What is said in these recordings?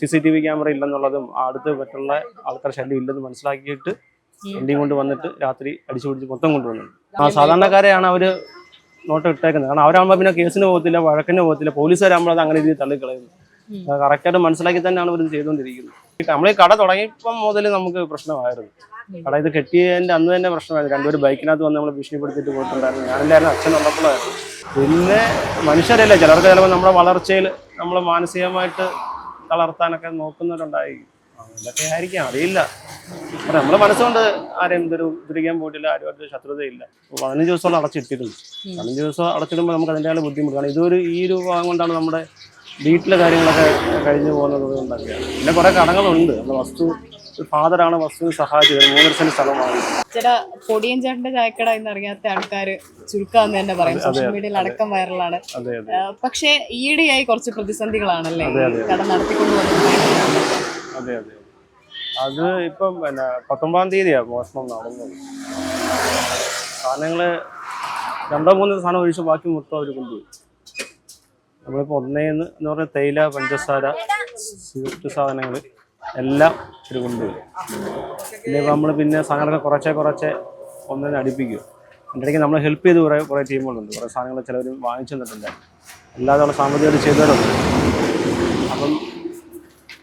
C C T V camera ഇല്ലെന്നുള്ളതും അടുത്ത് മറ്റുള്ള ആൾക്കാർ ശല്യം ഇല്ലെന്ന് മനസ്സിലാക്കിയിട്ട് വണ്ടിയും കൊണ്ട് വന്നിട്ട് രാത്രി അടിച്ചു പിടിച്ച് മൊത്തം കൊണ്ടുവന്നു. ആ സാധാരണക്കാരെയാണ് അവർ നോട്ട് ഇട്ടേക്കുന്നത്. കാരണം അവരാകുമ്പോൾ പിന്നെ കേസിന് പോകത്തില്ല വഴക്കിന് പോകത്തില്ല പോലീസുകാരാകുമ്പോൾ അത് അങ്ങനെ രീതിയിൽ തള്ളിക്കളയുന്നു. കറക്റ്റായിട്ട് മനസ്സിലാക്കി തന്നെയാണ് ഇവർ ചെയ്തുകൊണ്ടിരിക്കുന്നത്. നമ്മൾ ഈ കട തുടങ്ങിയപ്പം മുതൽ നമുക്ക് പ്രശ്നമായിരുന്നു. കട ഇത് കെട്ടിയതിന്റെ അന്ന് തന്നെ പ്രശ്നമായിരുന്നു. രണ്ടുപേരും ബൈക്കിനകത്ത് വന്ന് നമ്മൾ ഭീഷണിപ്പെടുത്തിയിട്ട് പോയിട്ടുണ്ടായിരുന്നു. ഞാനെല്ലാവരും അച്ഛൻ ഉള്ളപ്പോഴായിരുന്നു പിന്നെ മനുഷ്യരല്ലേ ചിലർക്ക് ചിലപ്പോൾ നമ്മുടെ വളർച്ചയിൽ നമ്മൾ മാനസികമായിട്ട് തളർത്താനൊക്കെ നോക്കുന്നവരുണ്ടായി. അതൊക്കെ ആയിരിക്കാം. അറിയില്ല. നമ്മുടെ മനസ്സുകൊണ്ട് ആരെയും ഇതൊരു ഉപദ്രവിക്കാൻ പോയിട്ടില്ല ആരുമായിട്ട് ശത്രുതയില്ല. പതിനഞ്ച് ദിവസം അടച്ചിട്ടിരുന്നു. പതിനഞ്ച് ദിവസം അടച്ചിടുമ്പോൾ നമുക്ക് അതിന്റെതായ ബുദ്ധിമുട്ടാണ്. ഇതൊരു ഈ ഒരു ഭാഗം കൊണ്ടാണ് നമ്മുടെ വീട്ടിലെ കാര്യങ്ങളൊക്കെ കഴിഞ്ഞു പോകുന്നത് കൊണ്ടൊക്കെയാണ് പിന്നെ കുറെ കടങ്ങളുണ്ട്. നമ്മുടെ വസ്തു ഫാദറാണ് വസ്തുവിന് സഹായിച്ചത് മൂന്നര സെന്റ് സ്ഥലമാണ്. ചേട്ടാ പൊടിയൻ ചേട്ടന്റെ ചായക്കട എന്ന് അറിയാത്ത ആൾക്കാർ ചുരുക്കാന്ന് തന്നെ പറയും. സോഷ്യൽ മീഡിയയിൽ അടക്കം വൈറലാണ്. പക്ഷേ ഈയിടെയായി കുറച്ച് പ്രതിസന്ധികളാണല്ലേ. കട നടത്തിക്കൊണ്ടുപോകുന്നത് അതെ അതെ അത്. ഇപ്പം പിന്നെ പത്തൊമ്പതാം തീയതിയാ മോഷണം നടന്നത്. സാധനങ്ങൾ രണ്ടോ മൂന്നോ സാധനം ഒഴിച്ച് ബാക്കി മൊത്തം അവർ കൊണ്ടുപോയി. നമ്മളിപ്പോൾ ഒന്നേന്ന് എന്ന് പറഞ്ഞാൽ തേയില പഞ്ചസാര സ്വീറ്റ് സാധനങ്ങൾ എല്ലാം ഒരു കൊണ്ടുവരും. പിന്നെ നമ്മൾ പിന്നെ സാധനങ്ങളൊക്കെ കുറച്ചേ കുറച്ചേ ഒന്നിനെ അടുപ്പിക്കും. അതിന്റെ ഇടയ്ക്ക് നമ്മളെ ഹെൽപ്പ് ചെയ്ത് കുറേ കുറേ ടീമുകളുണ്ട്. കുറേ സാധനങ്ങൾ ചിലവർ വാങ്ങിച്ചു തന്നിട്ടുണ്ട്. അല്ലാതെ ഉള്ള സാമ്പത്തികമായിട്ട് ചെയ്തവരുണ്ട് അപ്പം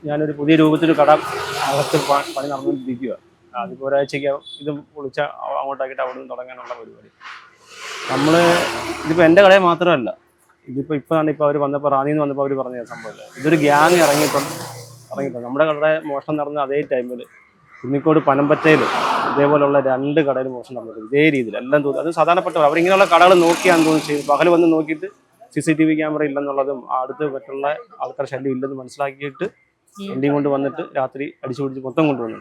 ഞാനൊരു പുതിയ രൂപത്തിൽ കട അകത്ത് പണി നടന്നുകൊണ്ടിരിക്കുക അതിപ്പോൾ ഒരാഴ്ചയ്ക്ക് ഇത് വിളിച്ച അങ്ങോട്ടാക്കിയിട്ട് അവിടെ നിന്ന് തുടങ്ങാനുള്ള പരിപാടി. നമ്മൾ ഇതിപ്പോൾ എന്റെ കടയിൽ മാത്രമല്ല. ഇതിപ്പോൾ ഇപ്പോഴാണ് ഇപ്പോൾ അവർ വന്നപ്പോൾ റാന്നിന്ന് വന്നപ്പോൾ അവർ പറഞ്ഞ സംഭവമില്ല ഇതൊരു ഗ്യാങ് ഇറങ്ങിയപ്പം ഇറങ്ങിയപ്പോൾ നമ്മുടെ കടയുടെ മോഷണം നടന്ന അതേ ടൈമിൽ കുന്നിക്കോട് പനമ്പറ്റയിൽ ഇതേപോലുള്ള രണ്ട് കടയിൽ മോഷണം നടന്നിട്ടുണ്ട്. ഇതേ രീതിയിൽ എല്ലാം തോന്നി അത് സാധാരണപ്പെട്ടവർ അവരിങ്ങനെയുള്ള കടകൾ നോക്കിയാന്ന് തോന്നി ചെയ്തു പകൽ വന്ന് നോക്കിയിട്ട് C C T V camera ഇല്ലെന്നുള്ളതും അടുത്ത് മറ്റുള്ള ആൾക്കാർ ശല്യം ഇല്ലെന്ന് മനസ്സിലാക്കിയിട്ട് വണ്ടിയും കൊണ്ട് വന്നിട്ട് രാത്രി അടിച്ചു പിടിച്ച് മൊത്തം കൊണ്ടുവന്നു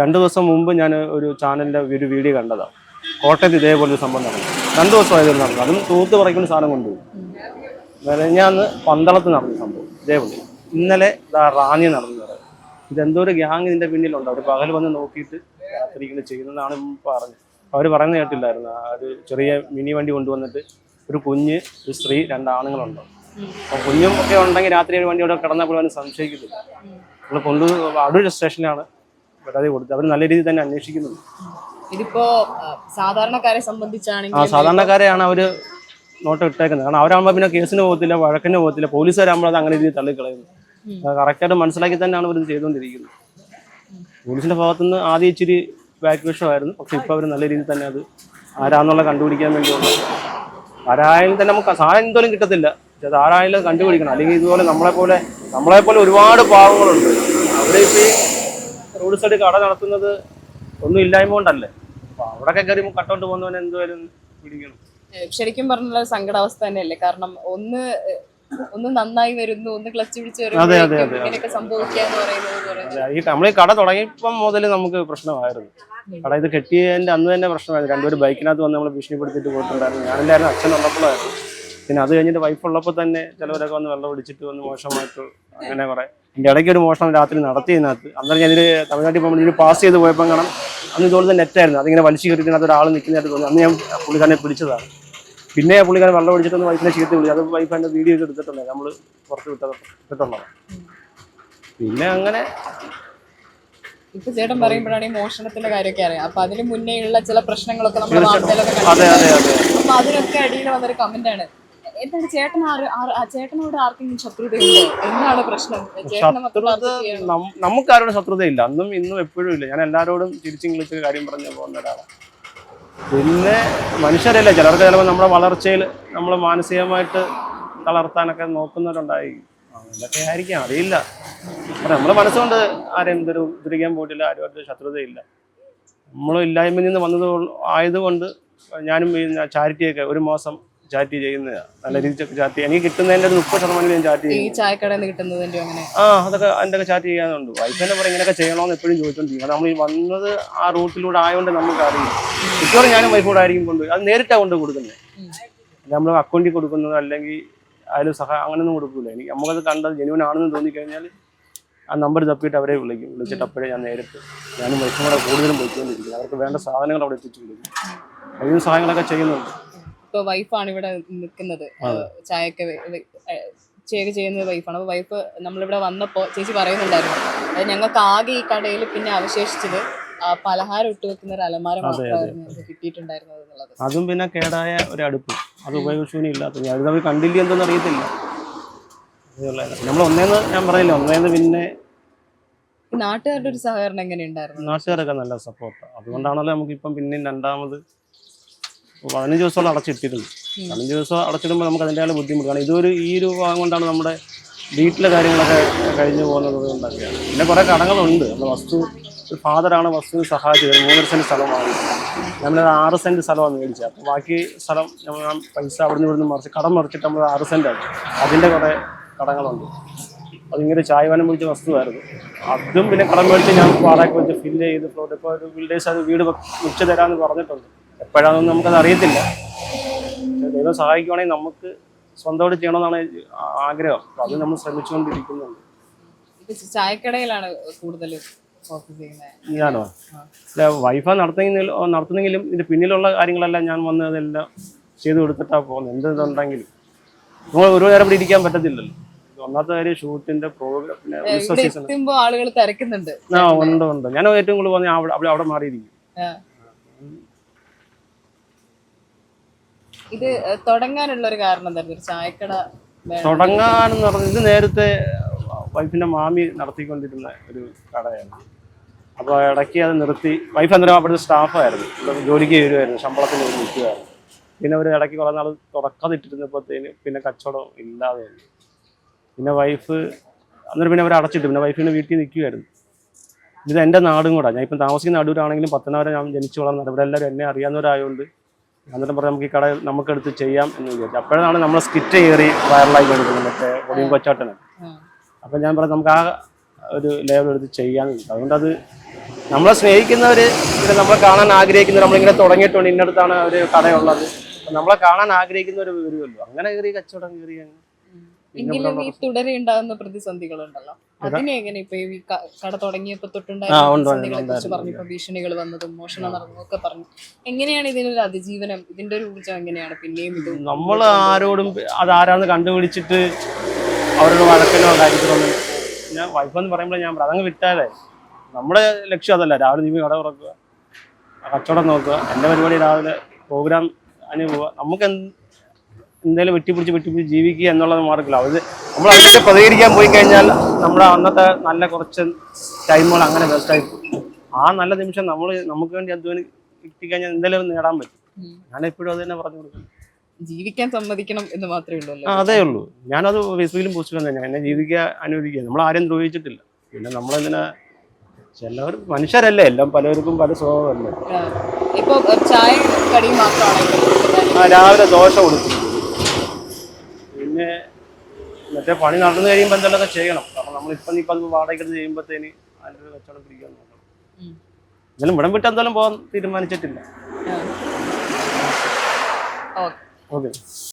രണ്ടു ദിവസം മുമ്പ് ഞാൻ ഒരു ചാനലിന്റെ ഒരു വീഡിയോ കണ്ടതാണ് കോട്ടയത്ത് ഇതേപോലെ ഒരു സംഭവം നടന്നു. രണ്ടു ദിവസമായത് നടന്നു. അതും തൂത്ത് പറയുന്ന സാധനം കൊണ്ടുപോയി. മെനഞ്ഞാന്ന് പന്തളത്ത് നടന്ന സംഭവം. ഇതേപോലെ. ഇന്നലെ ഇതാ റാന്നി നടന്നത്. ഇതെന്തോ ഒരു ഗ്യാങ് ഇതിന്റെ പിന്നിലുണ്ട്. അവർ പകൽ വന്ന് നോക്കിയിട്ട് രാത്രി ഇങ്ങനെ ചെയ്യുന്നതാണ് പറഞ്ഞത്. അവർ പറയുന്നത് കേട്ടില്ലായിരുന്നു. ഒരു ചെറിയ മിനി വണ്ടി കൊണ്ടുവന്നിട്ട് ഒരു കുഞ്ഞ് ഒരു സ്ത്രീ രണ്ടാണുങ്ങളുണ്ട് അപ്പൊ കുഞ്ഞും ഒക്കെ ഉണ്ടെങ്കിൽ രാത്രി ഒരു വണ്ടി അവിടെ കിടന്നപ്പോൾ അവന് സംശയിക്കുന്നില്ല നമ്മൾ കൊണ്ടു അടൂർ സ്റ്റേഷനിലാണ് പരാതി കൊടുത്തത്. അവർ നല്ല രീതിയിൽ തന്നെ അന്വേഷിക്കുന്നുണ്ട്. ഇതിപ്പോ സാധാരണക്കാരെ സംബന്ധിച്ചാണെങ്കിൽ സാധാരണക്കാരെയാണ് അവർ നോട്ട് ഇട്ടേക്കുന്നത്. കാരണം അവരാകുമ്പോൾ പിന്നെ കേസിന് പോകത്തില്ല വഴക്കിന് പോകത്തില്ല പോലീസുകാരാകുമ്പോൾ അത് അങ്ങനെ രീതിയിൽ തള്ളിക്കളയുന്നു. കറക്റ്റായിട്ട് മനസ്സിലാക്കി തന്നെയാണ് ഇവർ ചെയ്തുകൊണ്ടിരിക്കുന്നത്. പോലീസിന്റെ ഭാഗത്തുനിന്ന് ആദ്യം ഇച്ചിരി ബാക്ക് വിഷമായിരുന്നു പക്ഷെ ഇപ്പൊ അവർ നല്ല രീതിയിൽ തന്നെ അത് ആരാന്നുള്ള കണ്ടുപിടിക്കാൻ വേണ്ടിയുള്ള ആരായാലും തന്നെ നമുക്ക് സാധനം എന്തോലും കിട്ടത്തില്ല. പക്ഷെ അത് ആരായാലും കണ്ടുപിടിക്കണം. അല്ലെങ്കിൽ ഇതുപോലെ നമ്മളെ പോലെ നമ്മളെ പോലെ ഒരുപാട് പാവങ്ങളുണ്ട്. അവിടെ ഇപ്പൊ ഈ റോഡ് സൈഡ് കട നടത്തുന്നത് ഒന്നും ഇല്ലായ്മ കൊണ്ടല്ലേ? അപ്പൊ അവിടെയൊക്കെ കയറി കട്ടോണ്ട് പോകുന്നവനെ പിടിക്കണം. ശരിക്കും പറഞ്ഞാൽ സങ്കടാവസ്ഥ തന്നെയല്ലേ? കാരണം ഒന്ന് ഒന്ന് നന്നായി വരുന്നു ഒന്ന് ക്ലച്ച് പിടിച്ച് വരുന്നു ഇങ്ങനെയൊക്കെ പറയുന്നത് ഈ നമ്മൾ കട തുടങ്ങിയപ്പം മുതൽ നമുക്ക് പ്രശ്നമായിരുന്നു. കട ഇത് കെട്ടിയതിന്റെ അന്ന് തന്നെ പ്രശ്നമായിരുന്നു. രണ്ടുപേരും ബൈക്കിനകത്ത് വന്ന് നമ്മൾ ഭീഷണിപ്പെടുത്തിയിട്ട് പോയിട്ടുണ്ടായിരുന്നു. ഞാനില്ലായിരുന്നു അച്ഛനുള്ളപ്പോഴായിരുന്നു പിന്നെ അത് കഴിഞ്ഞിട്ട് വൈഫ് ഉള്ളപ്പോൾ തന്നെ ചിലവരൊക്കെ വന്ന് വെള്ളം ഒടിച്ചിട്ട് വന്ന് മോശമായിട്ട് അങ്ങനെ കുറെ. എന്റെ ഇടയ്ക്ക് ഒരു മോഷണം രാത്രി നടത്തിയതിനകത്ത്. അന്നേരം ഇതിന് തമിഴ്നാട്ടിൽ പോകുമ്പോൾ ഇതിന് പാസ് ചെയ്ത് പോയപ്പോൾ കാണാം. അന്ന് ഇതുപോലെ നെറ്റായിരുന്നു അതിങ്ങനെ വലിച്ചു കയറ്റിനകത്ത് ഒരാൾ നിൽക്കുന്നതായിട്ട് തോന്നി. അന്ന് ഞാൻ പുള്ളിക്കാരനെ പിടിച്ചതാണ്. പിന്നെ പുള്ളിക്കാരൻ വെള്ളം ഒടിച്ചിട്ടൊന്ന് വൈഫിനെ ചീത്ത വിളിച്ചു. അത് വൈഫ് എന്റെ വീഡിയോ ഒക്കെ എടുത്തിട്ടുണ്ട് നമ്മൾ പുറത്ത് വിട്ടത് ഇട്ടിട്ടുള്ളതാണ് പിന്നെ അങ്ങനെ ഇപ്പൊ ചേട്ടൻ പറയുമ്പോഴാണ് ഈ മോഷണത്തിന്റെ കാര്യമൊക്കെ അറിയാം. അപ്പൊ അതിന് മുന്നേ ഉള്ള ചില പ്രശ്നങ്ങളൊക്കെ നമ്മൾ വാർത്തയിലൊക്കെ അപ്പൊ അതിനൊക്കെ അടിയിൽ വന്നൊരു കമന്റ് ആണ്. എന്താണ് ചേട്ടൻ ചേട്ടനോട് ആർക്കെങ്കിലും ശത്രുതയുണ്ടോ എന്താണ് പ്രശ്നം? ചേട്ടനെ മൊത്തം ശത്രുത target ചെയ്യണോ? നം- നമുക്കാരോടും ശത്രുതയില്ല. അന്നും ഇന്നും എപ്പോഴും ഇല്ല. ഞാൻ എല്ലാവരോടും തിരിച്ചും വിളിച്ച് കാര്യം പറഞ്ഞു പോകുന്ന ഒരാളാണ് പിന്നെ മനുഷ്യരല്ല? ചിലർക്ക് ചിലപ്പോൾ നമ്മുടെ വളർച്ചയിൽ നമ്മൾ മാനസികമായിട്ട് തളർത്താനൊക്കെ നോക്കുന്നവരുണ്ടായി. അതൊക്കെ ആയിരിക്കാം. അറിയില്ല. നമ്മളെ മനസ്സുകൊണ്ട് ആരെയും ഇതൊരു ഉപദ്രവിക്കാൻ പോയിട്ടില്ല. ആരുമായിട്ട് ശത്രുതയില്ല. നമ്മൾ ഇല്ലായ്മയിൽ നിന്ന് വന്നത് ആയതുകൊണ്ട് ഞാനും ചാരിറ്റിയൊക്കെ ഒരു മാസം ചാരിറ്റി ചെയ്യുന്നതാണ് നല്ല രീതിയിൽ ചാറ്റ് എനിക്ക് കിട്ടുന്നതിന്റെ ഒരു മുപ്പത് ശതമാനം ഞാൻ ചാരിറ്റി ഈ ചെയ്യും. ചായക്കടയിൽ നിന്ന് കിട്ടുന്നതിന്റെ അങ്ങനെ? ആ അതൊക്കെ ഒക്കെ ചാറ്റ് ചെയ്യാനുണ്ട്. വൈഫ് തന്നെ പറയും ഇങ്ങനെയൊക്കെ ചെയ്യണമെന്ന് എപ്പോഴും ചോദിച്ചോണ്ടിരിക്കും. നമ്മൾ ഈ വന്നത് ആ റൂട്ടിലൂടെ ആയതുകൊണ്ട് നമുക്ക് അറിയും മിക്കവാറും ഞാനും വൈഫോട് ആയിരിക്കും കൊണ്ട് അത് നേരിട്ടാണ് കൊണ്ട് കൊടുക്കുന്നത്. നമ്മൾ അക്കൗണ്ടിൽ കൊടുക്കുന്നത് അല്ലെങ്കിൽ അതിൽ സഹായം അങ്ങനെയൊന്നും കൊടുക്കില്ല എനിക്ക് നമുക്കത് കണ്ടത് ജെനുവൻ ആണെന്ന് തോന്നിക്കഴിഞ്ഞാൽ ആ നമ്പർ തപ്പിയിട്ട് അവരെ വിളിക്കും. വിളിച്ചിട്ട് അപ്പോഴേ ഞാൻ നേരിട്ട് ഞാനും വൈഫും കൂടെ കൂടുതലും പോയിക്കൊണ്ടിരിക്കുന്നത് അവർക്ക് വേണ്ട സാധനങ്ങൾ അവിടെ എത്തിച്ചു കൊടുക്കും അതിന് സഹായങ്ങളൊക്കെ ചെയ്യുന്നുണ്ട്. ഇപ്പൊ വൈഫാണ് ഇവിടെ നിൽക്കുന്നത് ചായയൊക്കെ ചേക്ക് ചെയ്യുന്നത് വൈഫാണ് അപ്പോൾ വൈഫ് നമ്മളിവിടെ വന്നപ്പോൾ ചേച്ചി പറയുന്നുണ്ടായിരുന്നു. അത് ഞങ്ങൾക്ക് ആകെ ഈ കടയിൽ പിന്നെ അവശേഷിച്ചത് പലഹാരം ഇട്ട് വെക്കുന്ന ഒരു അലമാര മാത്രമായിരുന്നു ഞങ്ങൾക്ക് കിട്ടിയിട്ടുണ്ടായിരുന്നത് എന്നുള്ളത്. അതും പിന്നെ കേടായ ഒരു അടുപ്പ്. അത് ഉപയോഗശൂന്യം ഇല്ലാത്ത ഞാൻ നമ്മൾ കണ്ടില്ല എന്തെന്ന് അറിയത്തില്ല. നമ്മൾ ഒന്നേന്ന് ഞാൻ പറയില്ല ഒന്നേന്ന് പിന്നെ നാട്ടുകാരുടെ ഒരു സഹകരണം എങ്ങനെയുണ്ടായിരുന്നു? നാട്ടുകാരൊക്കെ നല്ല സപ്പോർട്ടാണ് അതുകൊണ്ടാണല്ലോ നമുക്കിപ്പം പിന്നെ രണ്ടാമത് പതിനഞ്ച് ദിവസത്തോളം അടച്ചിട്ടിരുന്നു പതിനഞ്ച് ദിവസം അടച്ചിടുമ്പോൾ നമുക്ക് അതിന്റെ ബുദ്ധിമുട്ട് കാരണം ഇതൊരു ഈ ഒരു ഭാഗം കൊണ്ടാണ് നമ്മുടെ വീട്ടിലെ കാര്യങ്ങളൊക്കെ കഴിഞ്ഞു പോകുന്നത് കൊണ്ടൊക്കെയാണ് പിന്നെ കുറേ കടങ്ങളുണ്ട്. നമ്മുടെ വസ്തു ഒരു ഫാദറാണ് വസ്തുവിന് സഹായിച്ചത് മൂന്നര സെന്റ് സ്ഥലം വാങ്ങി. നമ്മളൊരു ആറ് സെന്റ് സ്ഥലമാണ് മേടിച്ചത്. അപ്പോൾ ബാക്കി സ്ഥലം നമ്മൾ പൈസ പൈസ നിന്ന് ഇവിടുന്ന് മറിച്ച് കടം മറിച്ചിട്ട് നമ്മൾ ആറ് സെന്റ് ആണ് അതിന്റെ കുറേ കടങ്ങളുണ്ട്. അതിങ്ങനെ ചായവാനം പിടിച്ച വസ്തുവായിരുന്നു. അതും പിന്നെ കടം മേടിച്ച് ഞാൻ വാടക വെച്ച് ഫില്ല് ചെയ്ത് ഇപ്പോൾ ഒരു ബിൽഡേഴ്സ് അത് വീട് വെച്ച് തരാമെന്ന് പറഞ്ഞിട്ടുണ്ട്. എപ്പോഴാണെന്ന് നമുക്കത് അറിയത്തില്ല. ദൈവം സഹായിക്കുവാണെങ്കിൽ നമുക്ക് സ്വന്തമായിട്ട് ചെയ്യണമെന്നാണ് ആഗ്രഹം. അത് നമ്മൾ ശ്രമിച്ചുകൊണ്ടിരിക്കുന്നുണ്ട്. ഇത് ചായക്കടയിലാണ് കൂടുതലും ഞാനോ വൈഫ നടത്തുന്നെങ്കിൽ നടത്തുന്നെങ്കിലും ഇതിന്റെ പിന്നിലുള്ള കാര്യങ്ങളെല്ലാം ഞാൻ വന്ന് അതെല്ലാം ചെയ്തു കൊടുത്തിട്ടാ പോകുന്നത്. എന്ത് ഇതുണ്ടെങ്കിലും നമ്മൾ ഒരു നേരം ഇവിടെ ഇരിക്കാൻ പറ്റത്തില്ലല്ലോ. ഒന്നാമത്തെ കാര്യം ഷൂട്ടിന്റെ പ്രോഗ്രാം പിന്നെ ആളുകൾ തിരക്കുന്നുണ്ട്. ആ ഉണ്ട് ഉണ്ട്. ഞാൻ ഏറ്റവും കൂടുതൽ പറഞ്ഞാൽ അവിടെ അവിടെ മാറിയിരിക്കും. ഇത് തുടങ്ങാനുള്ള ഒരു കാരണം എന്തായിരുന്നു? ഒരു ചായക്കട. തുടങ്ങാനെന്ന് പറഞ്ഞത് ഇത് നേരത്തെ വൈഫിന്റെ മാമി നടത്തിക്കൊണ്ടിരുന്ന ഒരു കടയാണ്. അപ്പോൾ ഇടയ്ക്ക് അത് നിർത്തി വൈഫ് അന്നേരം അവിടുത്തെ സ്റ്റാഫായിരുന്നു. ജോലിക്ക് വരുമായിരുന്നു ശമ്പളത്തിന് ഒരു നിൽക്കുമായിരുന്നു പിന്നെ ഒരു ഇടയ്ക്ക് കുറേ നാൾ തുറക്കാതിട്ടിരുന്നപ്പോഴത്തേന് പിന്നെ കച്ചവടം ഇല്ലാതെ പിന്നെ വൈഫ് അന്നേരം പിന്നെ അവർ അടച്ചിട്ട്. പിന്നെ വൈഫിന് വീട്ടിൽ നിൽക്കുമായിരുന്നു ഇത് എന്റെ നാടും കൂടെ. ഞാൻ ഇപ്പം താമസിക്കുന്ന അടൂരാണെങ്കിലും പത്തനാപുരം ഞാൻ ജനിച്ചു വളർന്നത്. ഇവിടെ എല്ലാവരും എന്നെ അറിയാവുന്നവരായതുകൊണ്ട് അന്നേരം പറഞ്ഞാൽ നമുക്ക് ഈ കട നമുക്കെടുത്ത് ചെയ്യാം എന്ന് വിചാരിച്ചു. അപ്പോഴാണ് നമ്മൾ സ്കിറ്റ് കയറി വൈറലായി കൊടുക്കുന്നത് മറ്റേ ഒടിയും കൊച്ചാട്ടന്. അപ്പം ഞാൻ പറഞ്ഞു നമുക്ക് ആ ഒരു ലെവൽ എടുത്ത് ചെയ്യാൻ അതുകൊണ്ട് അത് നമ്മളെ സ്നേഹിക്കുന്നവർ പിന്നെ നമ്മളെ കാണാൻ ആഗ്രഹിക്കുന്നവർ നമ്മളിങ്ങനെ തുടങ്ങിയിട്ടുണ്ട്. ഇന്നടത്താണ് ഒരു കടയുള്ളത്. നമ്മളെ കാണാൻ ആഗ്രഹിക്കുന്നവർ വരുമല്ലോ അങ്ങനെ കയറി കച്ചവടം കയറി അങ്ങ് എങ്കിലും ഈ തുടരെ ഉണ്ടാകുന്ന പ്രതിസന്ധികളുണ്ടല്ലോ. അതിനെ എങ്ങനെ ഇപ്പൊ ഈ കട തുടങ്ങിയപ്പോ തൊട്ടുണ്ടായ പ്രതിസന്ധികളെ കുറിച്ച് പറഞ്ഞു ഇപ്പൊ ഭീഷണികൾ വന്നതും മോഷണം നടന്നതും ഒക്കെ പറഞ്ഞു. എങ്ങനെയാണ് ഇതിനൊരു അതിജീവനം? ഇതിന്റെ ഒരു ഊർജം എങ്ങനെയാണ്? പിന്നെയും ഇത് നമ്മൾ ആരോടും അതാരാന്ന് കണ്ടുപിടിച്ചിട്ട് അവരോട് വഴക്കനോ കാര്യത്തിലൊന്നും ഞാൻ ഞാൻ വൈഫെന്ന് പറയുമ്പോൾ ഞാൻ അതങ്ങ് വിട്ടാലേ. നമ്മുടെ ലക്ഷ്യം അതല്ല രാവിലെ നീ കട തുറക്കുക കച്ചവടം നോക്കുക എന്റെ പരിപാടി രാവിലെ പ്രോഗ്രാം അതിന് പോവുക. നമുക്ക് എന്ത് എന്തെങ്കിലും വെട്ടിപ്പിടിച്ച് വെട്ടിപ്പിടിച്ച് ജീവിക്കുക എന്നുള്ളത് മാർഗമില്ല അത് നമ്മൾ അതിനൊക്കെ പ്രതികരിക്കാൻ പോയി കഴിഞ്ഞാൽ നമ്മുടെ അന്നത്തെ നല്ല കുറച്ച് ടൈമുകൾ അങ്ങനെ വേസ്റ്റായി പോകും. ആ നല്ല നിമിഷം നമ്മൾ നമുക്ക് വേണ്ടി അധ്വാനം കിട്ടിക്കഴിഞ്ഞാൽ എന്തെങ്കിലും നേടാൻ പറ്റും. ഞാൻ എപ്പോഴും അത് തന്നെ പറഞ്ഞു കൊടുക്കും. ജീവിക്കാൻ സമ്മതിക്കണം എന്ന് മാത്രമേ ഉള്ളൂ അതേ ഉള്ളൂ. ഞാനത് ഫേസ്ബുക്കിലും പോസ്റ്റ് തന്നെ. ഞാൻ എന്നെ ജീവിക്കുക അനുവദിക്കുക. നമ്മൾ ആരും ദ്രോഹിച്ചിട്ടില്ല. പിന്നെ നമ്മളെന്തിനാ ചിലവർ മനുഷ്യരല്ലേ? എല്ലാം പലർക്കും പല സ്വഭാവമല്ലേ. ഇപ്പൊ ചായ കടി മാത്രമാണ്. രാവിലെ ദോശ കൊടുക്കും. പിന്നെ മറ്റേ പണി നടന്നു കഴിയുമ്പോൾ എന്തെങ്കിലുമൊക്കെ ചെയ്യണം. കാരണം നമ്മളിപ്പം ഇപ്പം അത് വാടക എടുത്ത് ചെയ്യുമ്പോഴത്തേന് അതിന്റെ ഒരു കച്ചവടം പിടിക്കാൻ നോക്കണം. എന്നാലും ഇവിടം വിട്ട് എന്തായാലും പോകാൻ തീരുമാനിച്ചിട്ടില്ല. ഓക്കെ.